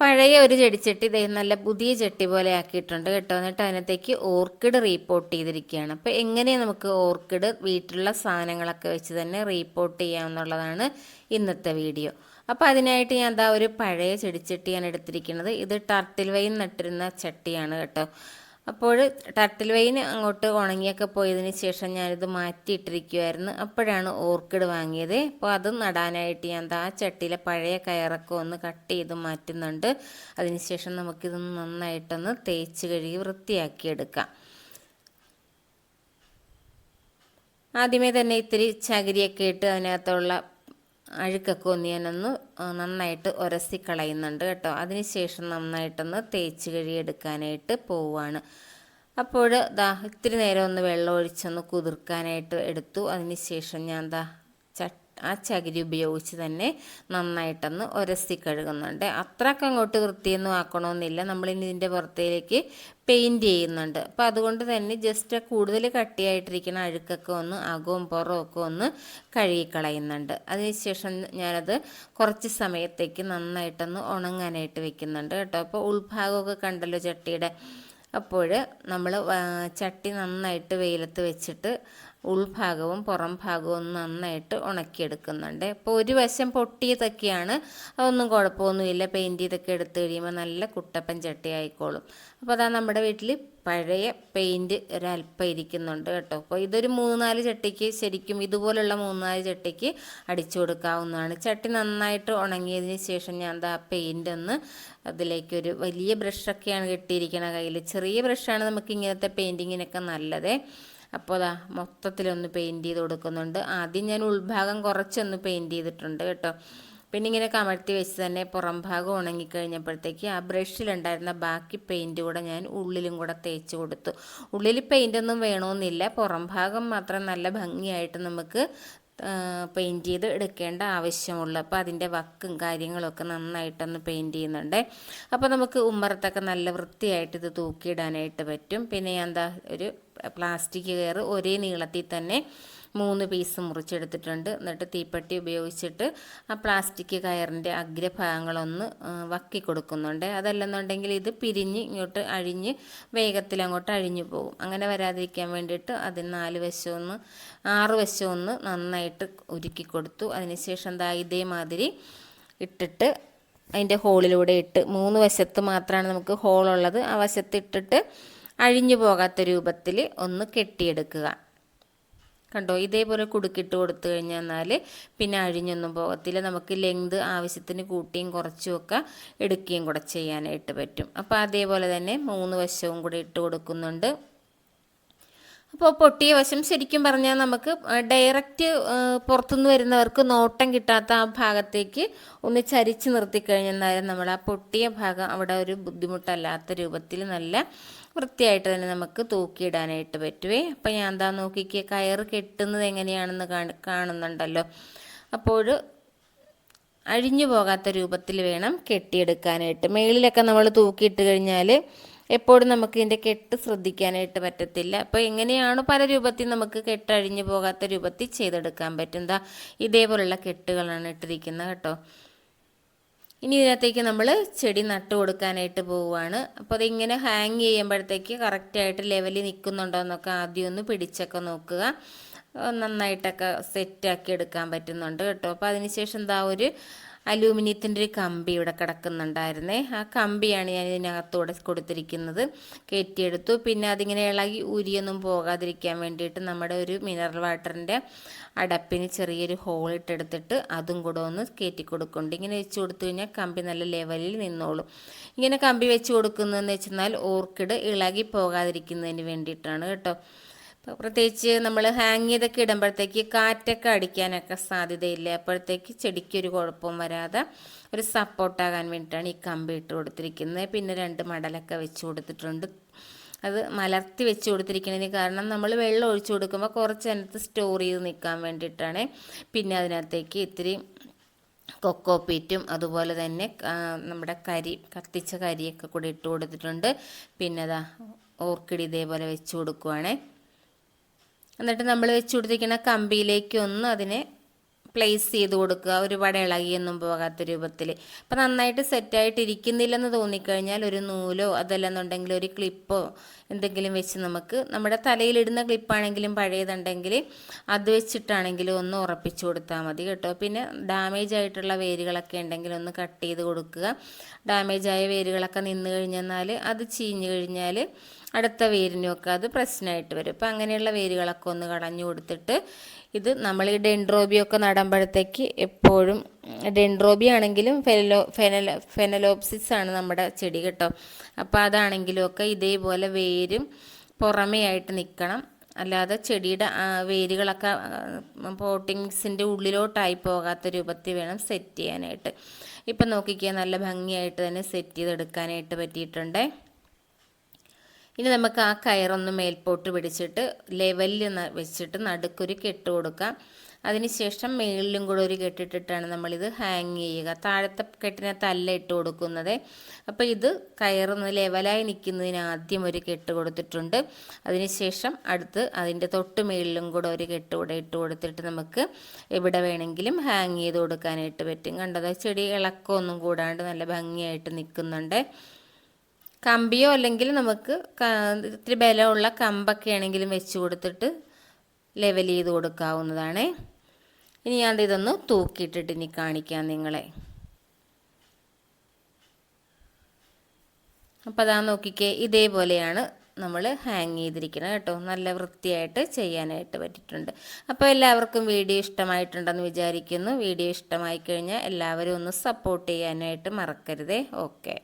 പഴയ ഒരു ചെടിച്ചട്ടി ഇതേ നല്ല പുതിയ ചട്ടി പോലെ ആക്കിയിട്ടുണ്ട് കേട്ടോ. എന്നിട്ട് അതിനകത്തേക്ക് ഓർക്കിഡ് റീപോർട്ട് ചെയ്തിരിക്കുകയാണ്. അപ്പോൾ എങ്ങനെ നമുക്ക് ഓർക്കിഡ് വീട്ടിലുള്ള സാധനങ്ങളൊക്കെ വെച്ച് തന്നെ റീപോർട്ട് ചെയ്യാമെന്നുള്ളതാണ് ഇന്നത്തെ വീഡിയോ. അപ്പോൾ അതിനായിട്ട് ഞാൻ എന്താ ഒരു പഴയ ചെടിച്ചട്ടിയാണ് എടുത്തിരിക്കുന്നത്. ഇത് ടർട്ടിൽ വൈൻ നട്ടിരുന്ന ചട്ടിയാണ് കേട്ടോ. അപ്പോൾ ടർട്ടിൽ വൈൻ അങ്ങോട്ട് ഉണങ്ങിയൊക്കെ പോയതിന് ശേഷം ഞാനിത് മാറ്റിയിട്ടിരിക്കുമായിരുന്നു അപ്പോഴാണ് ഓർക്കിഡ് വാങ്ങിയത്. അപ്പോൾ അത് നടാനായിട്ട് ഞാൻ ആ ചട്ടിയിലെ പഴയ കയറൊക്കെ ഒന്ന് കട്ട് ചെയ്ത് മാറ്റുന്നുണ്ട്. അതിനുശേഷം നമുക്കിതൊന്ന് നന്നായിട്ടൊന്ന് തേച്ച് കഴുകി വൃത്തിയാക്കിയെടുക്കാം. ആദ്യമേ തന്നെ ഇത്തിരി ചകിരിയൊക്കെ ഇട്ട് അതിനകത്തുള്ള അഴുക്കൊക്കെ ഒന്ന് ഞാനൊന്ന് നന്നായിട്ട് ഉരസി കളയുന്നുണ്ട് കേട്ടോ. അതിനുശേഷം നന്നായിട്ടൊന്ന് തേച്ച് കഴുകിയെടുക്കാനായിട്ട് പോവുകയാണ് അപ്പോൾ ദാ ഇത്തിരി നേരം ഒന്ന് വെള്ളം ഒഴിച്ചൊന്ന് കുതിർക്കാനായിട്ട് എടുത്തു. അതിനുശേഷം ഞാൻ ദാ ആ ചകിരി ഉപയോഗിച്ച് തന്നെ നന്നായിട്ടൊന്ന് ഒരസി കഴുകുന്നുണ്ട്. അത്രയ്ക്ക് അങ്ങോട്ട് വൃത്തിയൊന്നും ആക്കണമെന്നില്ല നമ്മളിനി ഇതിന്റെ പുറത്തേക്ക് പെയിന്റ് ചെയ്യുന്നുണ്ട്. അപ്പം അതുകൊണ്ട് തന്നെ ജസ്റ്റ് കൂടുതൽ കട്ടിയായിട്ടിരിക്കുന്ന അഴുക്കൊക്കെ ഒന്ന് അകവും പുറവും ഒക്കെ ഒന്ന് കഴുകിക്കളയുന്നുണ്ട്. അതിനുശേഷം ഞാനത് കുറച്ച് സമയത്തേക്ക് നന്നായിട്ടൊന്ന് ഉണങ്ങാനായിട്ട് വെക്കുന്നുണ്ട് കേട്ടോ. അപ്പോൾ ഉൾഭാഗമൊക്കെ കണ്ടല്ലോ ചട്ടിയുടെ. അപ്പോൾ നമ്മൾ ചട്ടി നന്നായിട്ട് വെയിലത്ത് വെച്ചിട്ട് ഉൾഭാഗവും പുറം ഭാഗവും നന്നായിട്ട് ഉണക്കിയെടുക്കുന്നുണ്ട്. അപ്പോൾ ഒരു വശം പൊട്ടിയതൊക്കെയാണ് അതൊന്നും കുഴപ്പമൊന്നുമില്ല. പെയിന്റ് ചെയ്തൊക്കെ എടുത്തു കഴിയുമ്പോൾ നല്ല കുട്ടപ്പൻ ചട്ടി ആയിക്കോളും അപ്പോൾ അതാ നമ്മുടെ വീട്ടിൽ പഴയ പെയിന്റ് ഒരല്പം ഇരിക്കുന്നുണ്ട് കേട്ടോ. അപ്പോൾ ഇതൊരു മൂന്നാൽ നാല് ചട്ടിക്ക് ശരിക്കും ഇതുപോലുള്ള മൂന്നാൽ നാല് ചട്ടിക്ക് അടിച്ചു കൊടുക്കാവുന്നതാണ്. ചട്ടി നന്നായിട്ട് ഉണങ്ങിയതിന് ശേഷം ഞാൻ എന്താ പെയിന്റ് ഒന്ന് അതിലേക്കൊരു വലിയ ബ്രഷൊക്കെയാണ് കിട്ടിയിരിക്കണ കയ്യിൽ ചെറിയ ബ്രഷാണ് നമുക്ക് ഇങ്ങനത്തെ പെയിന്റിങ്ങിനൊക്കെ നല്ലത്. അപ്പോൾ അതാ മൊത്തത്തിലൊന്ന് പെയിന്റ് ചെയ്ത് കൊടുക്കുന്നുണ്ട്. ആദ്യം ഞാൻ ഉൾഭാഗം കുറച്ചൊന്ന് പെയിന്റ് ചെയ്തിട്ടുണ്ട് കേട്ടോ. പിന്നെ ഇങ്ങനെ കമഴ്ത്തി വെച്ച് തന്നെ പുറം ഭാഗം ഉണങ്ങിക്കഴിഞ്ഞപ്പോഴത്തേക്ക് ആ ബ്രഷിലുണ്ടായിരുന്ന ബാക്കി പെയിന്റ് കൂടെ ഞാൻ ഉള്ളിലും കൂടെ തേച്ച് കൊടുത്തു. ഉള്ളിൽ പെയിന്റ് ഒന്നും വേണമെന്നില്ല പുറം ഭാഗം മാത്രം നല്ല ഭംഗിയായിട്ട് നമുക്ക് പെയിന്റ് ചെയ്ത് എടുക്കേണ്ട ആവശ്യമുള്ളൂ. അപ്പോൾ അതിന്റെ വക്കും കാര്യങ്ങളൊക്കെ നന്നായിട്ടൊന്ന് പെയിന്റ് ചെയ്യുന്നുണ്ട്. അപ്പോൾ നമുക്ക് ഉമ്മറത്തൊക്കെ നല്ല വൃത്തിയായിട്ട് ഇത് തൂക്കിയിടാനായിട്ട് പറ്റും. പിന്നെ എന്താ ഒരു പ്ലാസ്റ്റിക് കയറ് ഒരേ നീളത്തിൽ തന്നെ മൂന്ന് പീസ് മുറിച്ചെടുത്തിട്ടുണ്ട്. എന്നിട്ട് തീപ്പെട്ടി ഉപയോഗിച്ചിട്ട് ആ പ്ലാസ്റ്റിക് കയറിന്റെ അഗ്രഭാഗങ്ങളൊന്ന് വക്കി കൊടുക്കുന്നുണ്ട്. അതല്ലെന്നുണ്ടെങ്കിൽ ഇത് പിരിഞ്ഞ് ഇങ്ങോട്ട് അഴിഞ്ഞ് വേഗത്തിൽ അങ്ങോട്ട് അഴിഞ്ഞു പോകും. അങ്ങനെ വരാതിരിക്കാൻ വേണ്ടിയിട്ട് അതിന് നാല് വശമൊന്ന് ആറ് വശമൊന്ന് നന്നായിട്ട് ഉരുക്കി കൊടുത്തു. അതിനുശേഷം എന്താ ഇതേമാതിരി ഇട്ടിട്ട് അതിന്റെ ഹോളിലൂടെ ഇട്ട് മൂന്ന് വശത്ത് മാത്രമാണ് നമുക്ക് ഹോളുള്ളത്. ആ വശത്ത് ഇട്ടിട്ട് അഴിഞ്ഞു പോകാത്ത രൂപത്തിൽ ഒന്ന് കെട്ടിയെടുക്കുക. കണ്ടോ? ഇതേപോലെ കുടുക്കിട്ട് കൊടുത്തു കഴിഞ്ഞാൽ പിന്നെ അഴിഞ്ഞൊന്നും പോകത്തില്ല. നമുക്ക് ലെങ്ത് ആവശ്യത്തിന് കൂട്ടിയും കുറച്ചും ഒക്കെ എടുക്കുകയും കൂടെ ചെയ്യാനായിട്ട് പറ്റും. അപ്പോൾ അതേപോലെ തന്നെ മൂന്ന് വശവും കൂടി ഇട്ട് കൊടുക്കുന്നുണ്ട്. അപ്പോൾ പൊട്ടിയ വശം ശരിക്കും പറഞ്ഞാൽ നമുക്ക് ഡയറക്റ്റ് പുറത്തുനിന്ന് വരുന്നവർക്ക് നോട്ടം കിട്ടാത്ത ആ ഭാഗത്തേക്ക് ഒന്ന് ചരിച്ച് നിർത്തിക്കഴിഞ്ഞാൽ നമ്മൾ ആ പൊട്ടിയ ഭാഗം അവിടെ ഒരു ബുദ്ധിമുട്ടല്ലാത്ത രൂപത്തിൽ നല്ല വൃത്തിയായിട്ട് തന്നെ നമുക്ക് തൂക്കിയിടാനായിട്ട് പറ്റുവേ. അപ്പം ഞാൻ എന്താ നോക്കിക്കുക കയറ് കെട്ടുന്നത് എങ്ങനെയാണെന്ന് കാണുന്നുണ്ടല്ലോ. അപ്പോൾ അഴിഞ്ഞു പോകാത്ത രൂപത്തിൽ വേണം കെട്ടിയെടുക്കാനായിട്ട്. മേളിലൊക്കെ നമ്മൾ തൂക്കിയിട്ട് കഴിഞ്ഞാൽ എപ്പോഴും നമുക്ക് ഇതിന്റെ കെട്ട് ശ്രദ്ധിക്കാനായിട്ട് പറ്റത്തില്ല. അപ്പോൾ എങ്ങനെയാണ് പല രൂപത്തിൽ നമുക്ക് കെട്ട് അഴിഞ്ഞു പോകാത്ത രൂപത്തിൽ ചെയ്തെടുക്കാൻ പറ്റും. ഇതേപോലുള്ള കെട്ടുകളാണ് ഇട്ടിരിക്കുന്നത് കേട്ടോ. ഇനി ഇതിനകത്തേക്ക് നമ്മൾ ചെടി നട്ട് കൊടുക്കാനായിട്ട് പോവുകയാണ് അപ്പോൾ അതിങ്ങനെ ഹാങ് ചെയ്യുമ്പോഴത്തേക്ക് കറക്റ്റായിട്ട് ലെവലിൽ നിൽക്കുന്നുണ്ടോ എന്നൊക്കെ ആദ്യം ഒന്ന് പിടിച്ചൊക്കെ നോക്കുക. നന്നായിട്ടൊക്കെ സെറ്റാക്കി എടുക്കാൻ പറ്റുന്നുണ്ട് കേട്ടോ. അപ്പോൾ അതിനുശേഷം എന്താ ഒരു അലൂമിനിയത്തിന്റെ ഒരു കമ്പി ഇവിടെ കിടക്കുന്നുണ്ടായിരുന്നേ. ആ കമ്പിയാണ് ഞാൻ ഇതിനകത്തൂടെ കൊടുത്തിരിക്കുന്നത്. കയറ്റിയെടുത്തു. പിന്നെ അതിങ്ങനെ ഇളകി ഉരിയൊന്നും പോകാതിരിക്കാൻ വേണ്ടിയിട്ട് നമ്മുടെ ഒരു മിനറൽ വാട്ടറിന്റെ അടപ്പിന് ചെറിയൊരു ഹോൾ ഇട്ടെടുത്തിട്ട് അതും കൂടെ ഒന്ന് കയറ്റി കൊടുക്കുന്നുണ്ട്. ഇങ്ങനെ വെച്ച് കൊടുത്തു കഴിഞ്ഞാൽ കമ്പി നല്ല ലെവലിൽ നിന്നോളും. ഇങ്ങനെ കമ്പി വെച്ച് കൊടുക്കുന്നതെന്ന് വെച്ചാൽ ഓർക്കിഡ് ഇളകി പോകാതിരിക്കുന്നതിന് വേണ്ടിയിട്ടാണ് കേട്ടോ. പ്രത്യേകിച്ച് നമ്മൾ ഹാങ് ചെയ്തൊക്കെ ഇടുമ്പോഴത്തേക്ക് കാറ്റൊക്കെ അടിക്കാനൊക്കെ സാധ്യതയില്ല? അപ്പോഴത്തേക്ക് ചെടിക്കൊരു കുഴപ്പവും വരാതെ ഒരു സപ്പോർട്ടാകാൻ വേണ്ടിയിട്ടാണ് ഈ കമ്പി ഇട്ട് കൊടുത്തിരിക്കുന്നത്. പിന്നെ രണ്ട് മടലൊക്കെ വെച്ച് കൊടുത്തിട്ടുണ്ട്. അത് മലർത്തി വെച്ച് കൊടുത്തിരിക്കുന്നതിന് കാരണം നമ്മൾ വെള്ളം ഒഴിച്ചു കൊടുക്കുമ്പോൾ കുറച്ച് അതിനകത്ത് സ്റ്റോർ ചെയ്ത് നിൽക്കാൻ വേണ്ടിയിട്ടാണ്. പിന്നെ അതിനകത്തേക്ക് ഇത്തിരി കൊക്കോ പീറ്റും അതുപോലെ തന്നെ നമ്മുടെ കരി കത്തിച്ച കരിയൊക്കെ കൂടി ഇട്ട് കൊടുത്തിട്ടുണ്ട്. പിന്നെ അതാ ഓർക്കിഡ് ഇതേപോലെ വെച്ച് കൊടുക്കുവാണേ. എന്നിട്ട് നമ്മൾ വെച്ച് കൊടുത്തിരിക്കുന്ന കമ്പിയിലേക്ക് ഒന്ന് അതിനെ പ്ലേസ് ചെയ്ത് കൊടുക്കുക. ഒരുപാട് ഇളകിയൊന്നും പോകാത്ത രൂപത്തിൽ അപ്പം നന്നായിട്ട് സെറ്റായിട്ട് ഇരിക്കുന്നില്ലെന്ന് തോന്നിക്കഴിഞ്ഞാൽ ഒരു നൂലോ അതല്ലെന്നുണ്ടെങ്കിൽ ഒരു ക്ലിപ്പോ എന്തെങ്കിലും വെച്ച് നമുക്ക് നമ്മുടെ തലയിലിടുന്ന ക്ലിപ്പാണെങ്കിലും പഴയതുണ്ടെങ്കിൽ അത് വെച്ചിട്ടാണെങ്കിലും ഒന്ന് ഉറപ്പിച്ചു കൊടുത്താൽ മതി കേട്ടോ. പിന്നെ ഡാമേജ് ആയിട്ടുള്ള വേരുകളൊക്കെ ഉണ്ടെങ്കിൽ ഒന്ന് കട്ട് ചെയ്ത് കൊടുക്കുക. ഡാമേജ് ആയ വേരുകളൊക്കെ നിന്ന് കഴിഞ്ഞെന്നാൽ അത് ചീഞ്ഞ് കഴിഞ്ഞാൽ അടുത്ത വേരിനൊക്കെ അത് പ്രശ്നമായിട്ട് വരും. അപ്പം അങ്ങനെയുള്ള വേരുകളൊക്കെ ഒന്ന് കളഞ്ഞു കൊടുത്തിട്ട് ഇത് നമ്മൾ ഈ ഡെൻഡ്രോബിയൊക്കെ നടുമ്പോഴത്തേക്ക് എപ്പോഴും ഡെൻഡ്രോബി ആണെങ്കിലും ഫെനലോ ഫെനല ഫെനലോപ്സിസ് ആണ് നമ്മുടെ ചെടി കേട്ടോ. അപ്പോൾ അതാണെങ്കിലും ഒക്കെ ഇതേപോലെ വേരും പുറമേ ആയിട്ട് നിൽക്കണം അല്ലാതെ ചെടിയുടെ വേരുകളൊക്കെ പോട്ടിങ്സിന്റെ ഉള്ളിലോട്ടായി പോകാത്ത രൂപത്തിൽ വേണം സെറ്റ് ചെയ്യാനായിട്ട്. ഇപ്പം നോക്കിക്കുക നല്ല ഭംഗിയായിട്ട് തന്നെ സെറ്റ് ചെയ്തെടുക്കാനായിട്ട് പറ്റിയിട്ടുണ്ട്. ഇനി നമുക്ക് ആ കയറൊന്ന് മേൽപോട്ട് പിടിച്ചിട്ട് ലെവലിൽ വെച്ചിട്ട് നടുക്കൊരു കെട്ട് കൊടുക്കാം. അതിനുശേഷം മേളിലും കൂടെ ഒരു കെട്ടിട്ടിട്ടാണ് നമ്മളിത് ഹാങ് ചെയ്യുക. താഴത്തെ കെട്ടിനെ തല്ല ഇട്ട് കൊടുക്കുന്നത്. അപ്പോൾ ഇത് കയറുന്ന ലെവലായി നിൽക്കുന്നതിന് ആദ്യം ഒരു കെട്ട് കൊടുത്തിട്ടുണ്ട്. അതിനുശേഷം അടുത്ത് അതിന്റെ തൊട്ട് മേളിലും കൂടെ ഒരു കെട്ട് കൂടെ ഇട്ട് കൊടുത്തിട്ട് നമുക്ക് എവിടെ വേണമെങ്കിലും ഹാങ് ചെയ്ത് കൊടുക്കാനായിട്ട് പറ്റും. കണ്ടത് ചെടി ഇളക്കമൊന്നും കൂടാണ്ട് നല്ല ഭംഗിയായിട്ട് നിൽക്കുന്നുണ്ട്. കമ്പിയോ അല്ലെങ്കിൽ നമുക്ക് ഇത്തിരി ബലമുള്ള കമ്പൊക്കെ ആണെങ്കിലും വെച്ച് കൊടുത്തിട്ട് ലെവൽ ചെയ്ത് കൊടുക്കാവുന്നതാണ്. ഇനി ഞാൻ ഇതൊന്ന് തൂക്കിയിട്ടിട്ട് ഇനി കാണിക്കാം നിങ്ങളെ. അപ്പോൾ അതാ നോക്കിക്കേ ഇതേപോലെയാണ് നമ്മൾ ഹാങ് ചെയ്തിരിക്കുന്നത് കേട്ടോ. നല്ല വൃത്തിയായിട്ട് ചെയ്യാനായിട്ട് പറ്റിയിട്ടുണ്ട്. അപ്പോൾ എല്ലാവർക്കും വീഡിയോ ഇഷ്ടമായിട്ടുണ്ടെന്ന് വിചാരിക്കുന്നു. വീഡിയോ ഇഷ്ടമായി കഴിഞ്ഞാൽ എല്ലാവരും ഒന്ന് സപ്പോർട്ട് ചെയ്യാനായിട്ട് മറക്കരുതേ. ഓക്കെ